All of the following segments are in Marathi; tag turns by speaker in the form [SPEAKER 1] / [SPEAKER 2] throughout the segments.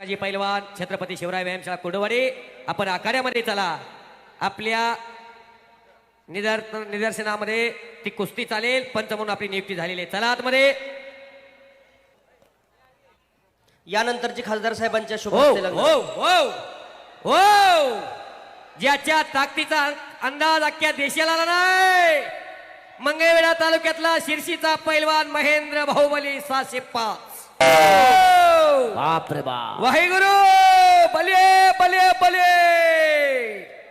[SPEAKER 1] जी पैलवान छत्रपती शिवराय व्यायामशाळा कुर्डवाडी आपण आखाड्यामध्ये चला. आपल्या निदर निदर्शनामध्ये ती कुस्ती चालेल पंच म्हणून आपली नियुक्ती झालेली आहे. चला आतमध्ये.
[SPEAKER 2] यानंतरची खासदार साहेबांच्या शुभ
[SPEAKER 1] हो
[SPEAKER 2] लग्न.
[SPEAKER 1] हो हो हो. ज्याच्या ताकदीचा अंदाज अख्ख्या देशाला आला नाही. मंगळवेढा तालुक्यातला शिर्शीचा पैलवान महेंद्र बाहुबली सहाशे पाच!
[SPEAKER 3] बाप रे बाप.
[SPEAKER 1] वाहेगुरु बले बले बले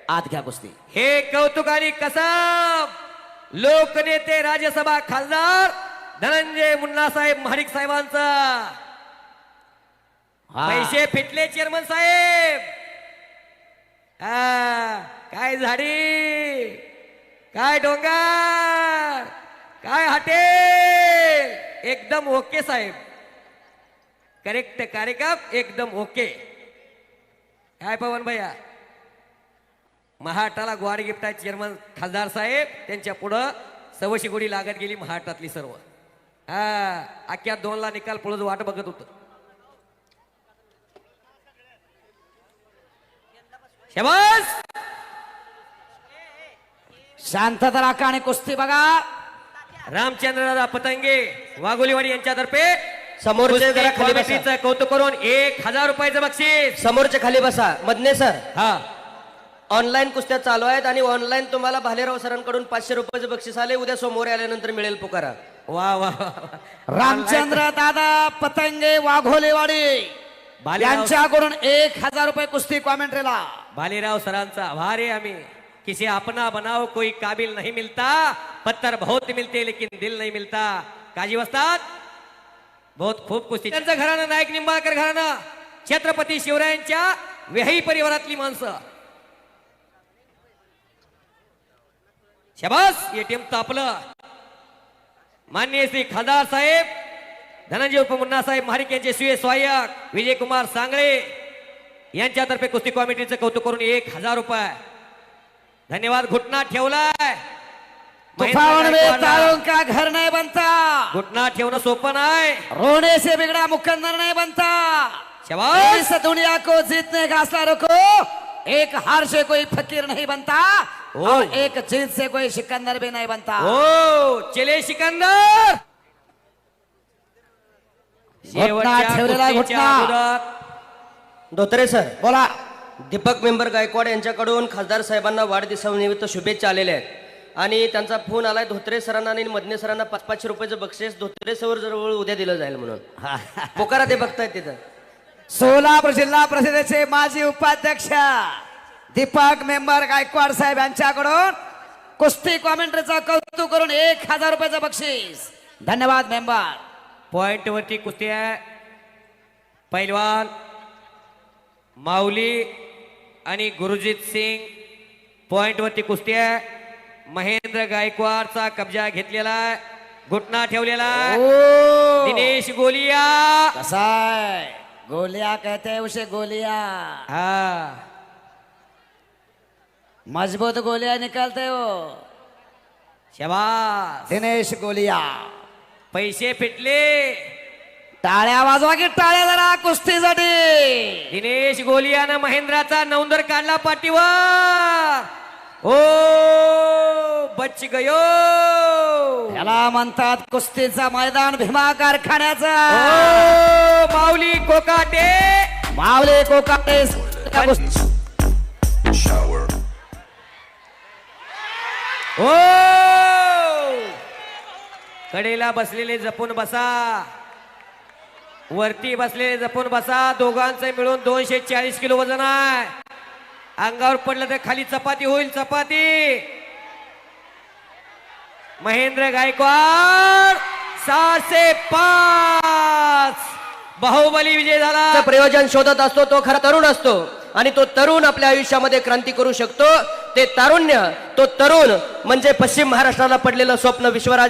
[SPEAKER 3] आत घ्या कुस्ती.
[SPEAKER 1] हे कौतुकाने कसब लोकनेते राज्यसभा खासदार धनंजय मुन्नासाहेब महाडिक साहेबांचा. पैसे फिटले चेअरमन साहेब. काय झाडी? काय डोंगर? काय हॉटेल? एकदम ओके साहेब. करेक्ट कार्यक्रम एकदम ओके काय पवन भैया? महाराष्ट्राला ग्वाड गिफ्ट आहे चेअरमन खासदार साहेब त्यांच्या पुढं सवशी गोडी लागत गेली महाराष्ट्रातली सर्व. हा अख्ख्या दोनला निकाल पुढं वाट बघत होतं. शबास!
[SPEAKER 3] शांतता राखा आणि कुस्ती बघा.
[SPEAKER 1] रामचंद्रदादा पतंगे वाघोलीवाडी यांच्यातर्फे
[SPEAKER 2] समोरचे जरा खाली बसा.
[SPEAKER 1] कौतुक करून एक हजार रुपयाचं बक्षीस.
[SPEAKER 2] समोरचे खाली बसा. मधने सर.
[SPEAKER 1] हा.
[SPEAKER 2] ऑनलाईन कुस्त्या चालू आहेत आणि ऑनलाईन तुम्हाला भालेराव सरांकडून पाचशे रुपयाचं बक्षीस आले. उद्या समोर आल्यानंतर मिळेल पुकारा.
[SPEAKER 1] वा वा.
[SPEAKER 3] रामचंद्र दादा पतंगे वाघोलेवाडी यांच्याकडून एक हजार रुपये कुस्ती कॉमेंट्रीला.
[SPEAKER 1] बालीराव सरांचा आभार है हमें किसी अपना बनाओ कोई काबिल नहीं मिलता. पत्थर बहुत मिलते लेकिन दिल नहीं मिलता. काजी वस्ताद. बहुत खूप कुस्ती त्यांचं घराणं नायक निंबाळकर घराणं छत्रपती शिवरायांच्या वेही परिवारातली माणसं. शबास! एटीएम तापलं. मान्य श्री खासदार साहेब धनंजय उपमुन्ना साहेब महारिक यांचे सुये सहाय्यक विजयकुमार सांगळे यांच्यातर्फे कुस्ती कॉमिटीचं कौतुक करून एक हजार रुपये. धन्यवाद घुटना ठेवलाय.
[SPEAKER 3] तुफान
[SPEAKER 1] महेंद्र
[SPEAKER 3] में
[SPEAKER 1] गायकवाडला
[SPEAKER 3] तारों का घर नहीं बनता?
[SPEAKER 1] घुटना ठेवणं सोपं नाही.
[SPEAKER 3] रोने से बिगड़ा मुकंदर नहीं बनता.
[SPEAKER 1] शबाश
[SPEAKER 3] इस दुनिया को जीतने का हौसला रखो एक हार से कोई फकीर नहीं बनता
[SPEAKER 1] ओ।
[SPEAKER 3] और एक जीत से कोई सिकंदर भी नहीं बनता।
[SPEAKER 1] हो चले सिकंदर।
[SPEAKER 3] ठेवलेला घुटना.
[SPEAKER 1] अगोदर.
[SPEAKER 2] धोत्रे सर
[SPEAKER 3] बोला.
[SPEAKER 2] दीपक मेंबर गायकवाड यांच्याकडून खासदार साहेबांना वाढदिवसानिमित्त शुभेच्छा आलेल्या आहेत. आणि त्यांचा फोन आलाय धोत्रे सरांना आणि मधने सरांना पाच पाचशे रुपयाचं बक्षीस. धोत्रे सर जवळ उद्या दिलं जाईल म्हणून. पुकारा ते बघतायत तिथं.
[SPEAKER 3] सोलापूर जिल्हा परिषदेचे माजी उपाध्यक्ष दीपक मेंबर गायकवाड साहेब यांच्याकडून कुस्ती कॉमेंट्रीचं कौतुक करून एक हजार रुपयाचं बक्षीस. धन्यवाद मेंबर.
[SPEAKER 1] पॉइंट वरती कुस्ती आहे. पैलवान माऊली आणि गुरुजीत सिंग. पॉइंट वरती कुस्ती आहे. महेंद्र गायकवाडचा कब्जा घेतलेला आहे. घुटना ठेवलेला आहे. दिनेश गोलिया.
[SPEAKER 3] कसा है गोलियां कहते हैं उसे गोलियां.
[SPEAKER 1] हा.
[SPEAKER 3] मजबूत गोलियां निकलते हो.
[SPEAKER 1] शबास.
[SPEAKER 3] दिनेश गोलिया.
[SPEAKER 1] पैसे फिटले.
[SPEAKER 3] टाळ्या वाजवा की टाळ्या जरा कुस्तीसाठी.
[SPEAKER 1] दिनेश गोलियानं महेंद्राचा नौंदर काढला पाठीवर. ओ बच गयो.
[SPEAKER 3] याला म्हणतात कुस्तीचा मैदान भीमा कारखान्याचा.
[SPEAKER 1] ओ माऊली कोकाटे.
[SPEAKER 3] मावले कोकाटे.
[SPEAKER 1] ओ कडेला बसलेले जपून बसा. वरती बसलेले जपून बसा. दोघांचं मिळून दोनशे चाळीस किलो वजन आहे. अंगावर पडलं तर खाली चपाती होईल चपाती. महेंद्र गायकवाड सहाशे पाच. बाहुबली विजय झाला.
[SPEAKER 2] प्रयोजन शोधत असतो तो खरा तरुण असतो. आणि तो तरुण आपल्या आयुष्यामध्ये क्रांती करू शकतो. ते तारुण्य तो तरुण म्हणजे पश्चिम महाराष्ट्राला पडलेलं स्वप्न विश्वराज